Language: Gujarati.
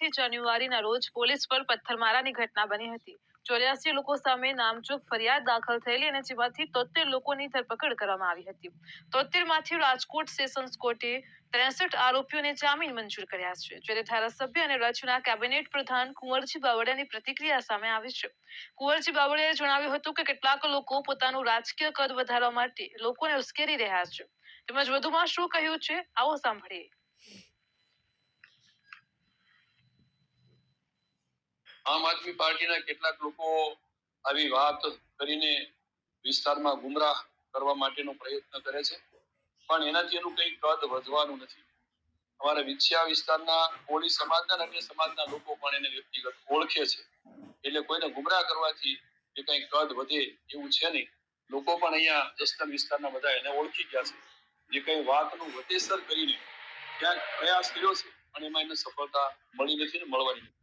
આઠમી જાન્યુઆરીના રોજ પોલીસ પર પથ્થરમારાની ઘટના બની હતી. ચોર્યાસી લોકો સામે નામચૂક ફરિયાદ દાખલ થયેલી અને જેમાંથી તોતેર લોકોની ધરપકડ કરવામાં આવી હતી. તોતેરમાંથી રાજકોટ સેશન્સ કોર્ટે ત્રેસઠ આરોપીઓને જામીન મંજૂર કર્યા છે, જ્યારે ધારાસભ્ય અને રાજ્યના કેબિનેટ પ્રધાન કુંવરજી બાવળિયાની પ્રતિક્રિયા સામે આવી છે. કુંવરજી બાવળિયાએ જણાવ્યું હતું કે કેટલાક લોકો પોતાનું રાજકીય કદ વધારવા માટે લોકોને ઉશ્કેરી રહ્યા છે. તેમજ વધુમાં શું કહ્યું છે, આવો સાંભળીએ. આમ આદમી પાર્ટીના કેટલાક લોકો આવી વાત કરીને વિસ્તારમાં ગુમરાહ કરવા માટેનો પ્રયત્ન કરે છે. પણ એનાથી એનું કંઈ કદ વધવાનું નથી. અમારા વિછિયા વિસ્તારના કોળી સમાજના અને અન્ય સમાજના લોકો પણ એને વ્યક્તિગત ઓળખે છે. એટલે કોઈને ગુમરાહ કરવાથી એ કંઈ કદ વધે એવું છે નહીં. લોકો પણ અહીંયા જસદણ વિસ્તારના બધા એને ઓળખી ગયા છે. જે કંઈ વાતનું વધેસર કરીને ક્યાંક પ્રયાસ કર્યો છે, પણ એમાં એને સફળતા મળી નથી ને મળવાની. નથી.